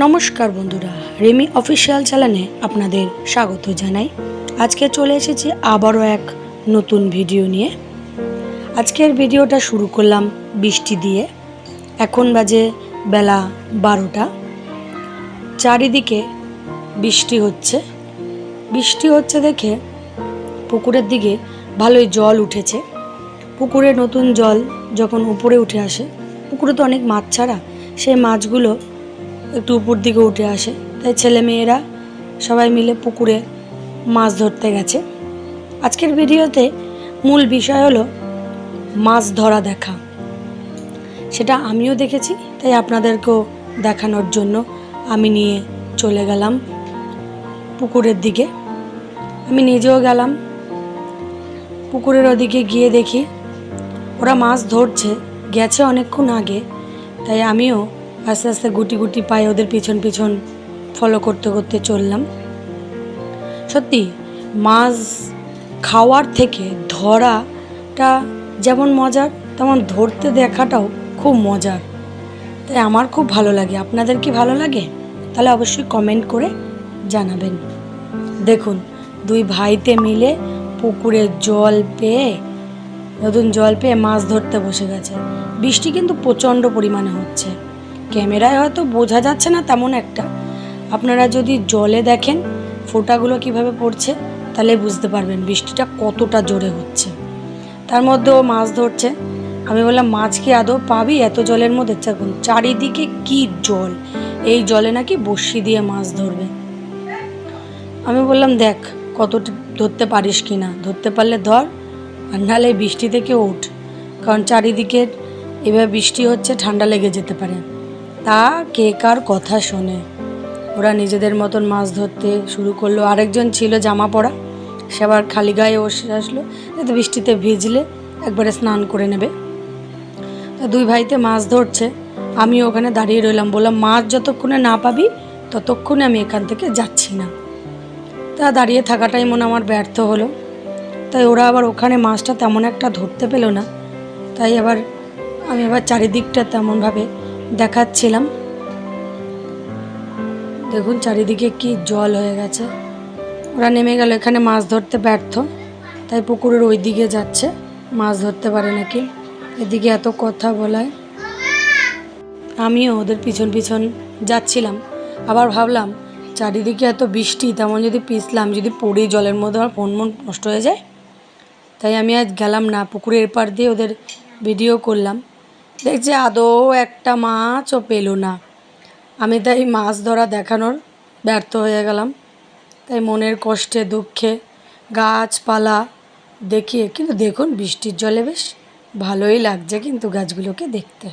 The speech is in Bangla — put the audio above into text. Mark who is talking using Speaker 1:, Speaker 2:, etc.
Speaker 1: নমস্কার বন্ধুরা, রেমি অফিসিয়াল চ্যানেলে আপনাদের স্বাগত জানাই। আজকে চলে এসেছি আবারও এক নতুন ভিডিও নিয়ে। আজকের ভিডিওটা শুরু করলাম বৃষ্টি দিয়ে। এখন বাজে বেলা বারোটা। চারিদিকে বৃষ্টি হচ্ছে। বৃষ্টি হচ্ছে দেখে পুকুরের দিকে ভালোই জল উঠেছে। পুকুরে নতুন জল যখন উপরে উঠে আসে, পুকুরে তো অনেক মাছ ছাড়া, সেই মাছগুলো একটু উপর দিকে উঠে আসে। তাই ছেলে মেয়েরা সবাই মিলে পুকুরে মাছ ধরতে গেছে। আজকের ভিডিওতে মূল বিষয় হলো মাছ ধরা দেখা। সেটা আমিও দেখেছি, তাই আপনাদেরকেও দেখানোর জন্য আমি নিয়ে চলে গেলাম পুকুরের দিকে। আমি নিজেও গেলাম। পুকুরের ওদিকে গিয়ে দেখি ওরা মাছ ধরছে, গেছে অনেকক্ষণ আগে, তাই আমিও আস্তে আস্তে গুটি গুটি পায়ে ওদের পিছন পিছন ফলো করতে করতে চললাম। সত্যি, মাছ খাওয়ার থেকে ধরাটা যেমন মজার, তেমন ধরতে দেখাটাও খুব মজার। তাই আমার খুব ভালো লাগে। আপনাদের কি ভালো লাগে? তাহলে অবশ্যই কমেন্ট করে জানাবেন। দেখুন, দুই ভাইতে মিলে পুকুরে জল পেয়ে, নতুন জল পেয়ে মাছ ধরতে বসে গেছে। বৃষ্টি কিন্তু প্রচণ্ড পরিমাণে হচ্ছে। ক্যামেরায় হয়তো বোঝা যাচ্ছে না তেমন একটা। আপনারা যদি জলে দেখেন ফোঁটাগুলো কীভাবে পড়ছে, তাহলে বুঝতে পারবেন বৃষ্টিটা কতটা জোরে হচ্ছে। তার মধ্যেও মাছ ধরছে। আমি বললাম, মাছ কি আদৌ পাবি এত জলের মধ্যে? দেখুন, চারিদিকে কি জল। এই জলে নাকি বড়শি দিয়ে মাছ ধরবে। আমি বললাম, দেখ, কত ধরতে পারিস কি না? ধরতে পারলে ধর, আর নাহলে বৃষ্টি থেকে ওঠ। কারণ চারিদিকে এবার বৃষ্টি হচ্ছে, ঠান্ডা লেগে যেতে পারে। তা কে কার কথা শোনে? ওরা নিজেদের মতন মাছ ধরতে শুরু করল। আরেকজন ছিল জামা পরা সে আবার খালি গায়ে বসে আসলো। যাতে বৃষ্টিতে ভিজলে একবারে স্নান করে নেবে। তা দুই ভাইতে মাছ ধরছে। আমি ওখানে দাঁড়িয়ে রইলাম। বললাম, মাছ যতক্ষণে না পাবি, ততক্ষণে আমি এখান থেকে যাচ্ছি না। তা দাঁড়িয়ে থাকাটাই মনে আমার ব্যর্থ হলো। তাই ওরা আবার ওখানে মাছটা তেমন একটা ধরতে পেল না। তাই আবার আমি আবার চারিদিকটা তেমনভাবে দেখাচ্ছিলাম। দেখুন, চারিদিকে কি জল হয়ে গেছে। ওরা নেমে গেল, এখানে মাছ ধরতে ব্যর্থ। তাই পুকুরের ওই দিকে যাচ্ছে। মাছ ধরতে পারে নাকি? এদিকে এত কথা বলায়। আমিও ওদের পিছন পিছন যাচ্ছিলাম। আবার ভাবলাম, চারিদিকে এত বৃষ্টি, তেমন যদি পিছলাম, যদি পড়ি জলের মধ্যে, আমার ফোন মন নষ্ট হয়ে যায়। তাই আমি আজ গেলাম না, পুকুরের পাড় দিয়ে ওদের ভিডিও করলাম। দেখছি আদৌ একটা মাছও পেল না। আমি তাই মাছ ধরা দেখানোর ব্যর্থ হয়ে গেলাম। তাই মনের কষ্টে, দুঃখে গাছপালা দেখিয়ে, কিন্তু দেখুন বৃষ্টির জলে বেশ ভালোই লাগছে কিন্তু গাছগুলোকে দেখতে।